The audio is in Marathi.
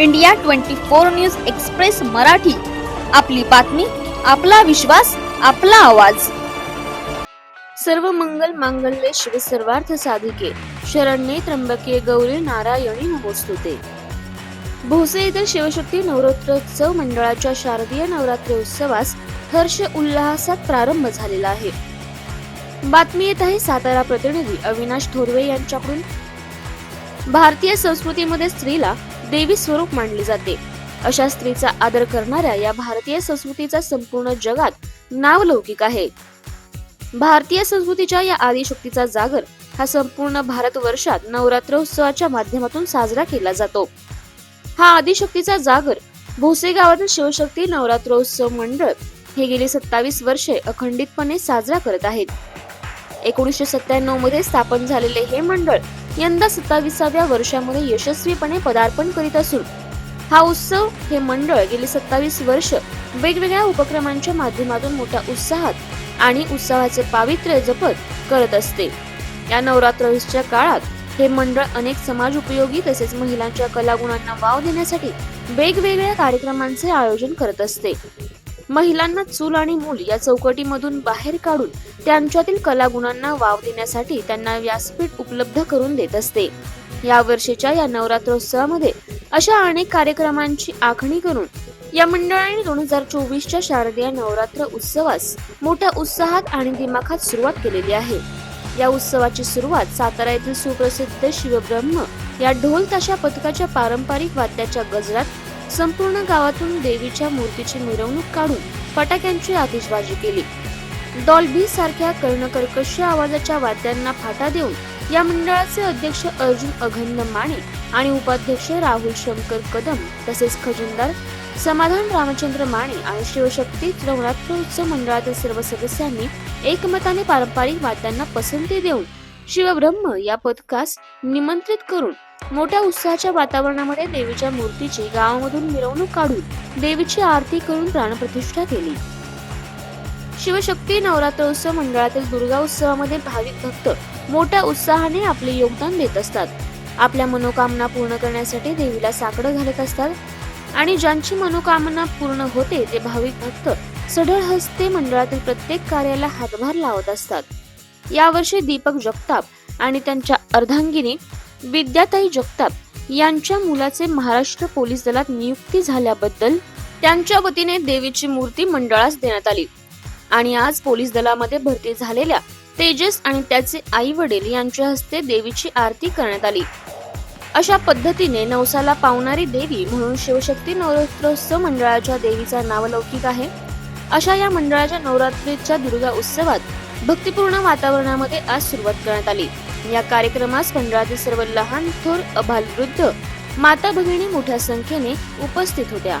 India twenty four news express Marathi. आपली बातमी आपला विश्वास आपला आवाज. सर्व मंगल मांगल्ये शिव सर्वार्थ साधिके. शरण्ये त्र्यंबके गौरी नारायणी नमोस्तुते. भोसे येथील शिवशक्ती नवरात्रोत्सव मंडळाच्या शारदीय नवरात्री उत्सवास हर्ष उल्हासात प्रारंभ झालेला आहे. बातमी येत आहे सातारा प्रतिनिधी अविनाश थोरवे यांच्याकडून. भारतीय संस्कृतीमध्ये स्त्रीला देवी स्वरूप मानले जाते. अशा स्त्रीचा आदर करणाऱ्या या भारतीय संस्कृतीचा संपूर्ण जगात नावलौकिक आहे. भारतीय संस्कृतीच्या या आदिशक्तीचा जागर हा संपूर्ण भारतवर्षात नवरात्रोत्सवाच्या माध्यमातून साजरा केला जातो. हा आदिशक्तीचा जागर भोसे गावातील शिवशक्ती नवरात्रोत्सव मंडळ हे गेली सत्तावीस वर्षे अखंडितपणे साजरा करत आहेत. एकोणीसशे सत्त्याण्णवमध्ये स्थापन झालेले हे मंडळ यंदा सत्ताविसाव्या वर्षामध्ये यशस्वीपणे पदार्पण करीत असून हा उत्सव हे मंडळ गेली सत्तावीस वर्ष वेगवेगळ्या उपक्रमांच्या माध्यमातून मोठ्या उत्साहात आणि उत्सवाचे पावित्र्य जपत करत असते. या नवरात्रोत्सवच्या काळात हे मंडळ अनेक समाज उपयोगी तसेच महिलांच्या कलागुणांना वाव देण्यासाठी वेगवेगळ्या कार्यक्रमांचे आयोजन करत असते. महिलांना चूल आणि मूल या चौकटीमधून बाहेर काढून त्यांच्यातील कलागुणांना वाव देण्यासाठी त्यांना व्यासपीठ उपलब्ध करून देत असते. या वर्षीच्या या नवरात्रोत्सवामध्ये अशा अनेक कार्यक्रमांची आखणी करून या मंडळाने दोन हजार चोवीसच्या शारदीय नवरात्र उत्सवास मोठ्या उत्साहात आणि दिमाखात सुरुवात केलेली आहे. या उत्सवाची सुरुवात सातारा येथील सुप्रसिद्ध शिवब्रह्म या ढोल ताशा पथकाच्या पारंपरिक वाद्याच्या गजरात संपूर्ण गावातून देवीच्या मूर्तीची मिरवणूक काढून फटाक्यांची आतिषबाजी केली. डॉल्बी सारख्या कर्णकर्कश आवाजाच्या वाद्यांना फाटा देऊन या मंडळाचे अध्यक्ष अर्जुन अघन्न माने आणि उपाध्यक्ष राहुल शंकर कदम तसेच खजिनदार समाधान रामचंद्र माने आणि शिवशक्ती नवरात्रोत्सव मंडळातील सर्व सदस्यांनी एकमताने पारंपरिक वाद्यांना पसंती देऊन शिवब्रह्म या पथकास निमंत्रित करून मोठ्या उत्साहाच्या वातावरणामध्ये देवीच्या मूर्तीची गावामधून मिरवणूक काढून देवीची आरती करून प्राणप्रतिष्ठा केली. शिवशक्ती नवरात्रोत्सव मंडळातील दुर्गा उत्सवामध्ये भाविक भक्त मोठ्या उत्साहाने आपले योगदान देत असतात. आपल्या मनोकामना पूर्ण करण्यासाठी देवीला साकडं घालत असतात आणि ज्यांची मनोकामना पूर्ण होते ते भाविक भक्त सढळ हस्ते मंडळातील प्रत्येक कार्याला हातभार लावत असतात. यावर्षी दीपक जगताप आणि त्यांच्या अर्धांगिनी विद्याताई जगताप यांच्या मुलाचे महाराष्ट्र पोलीस दलात नियुक्ती झाल्याबद्दल त्यांच्या वतीने देवीची मूर्ती मंडळास देण्यात आली. आणि आज पोलीस दलामध्ये भरती झालेल्या तेजस आणि त्याचे आई वडील यांच्या हस्ते देवीची आरती करण्यात आली. अशा पद्धतीने नवसाला पावणारी देवी म्हणून शिवशक्ती नवरात्रोत्सव मंडळाच्या देवीचा नावलौकिक आहे. अशा या मंडळाच्या नवरात्रीच्या दुर्गा उत्सवात भक्तिपूर्ण वातावरणामध्ये आज सुरुवात करण्यात आली. या कार्यक्रमास मंडळातील सर्व लहान थोर अभालवृद्ध माता भगिनी मोठ्या संख्येने उपस्थित होत्या.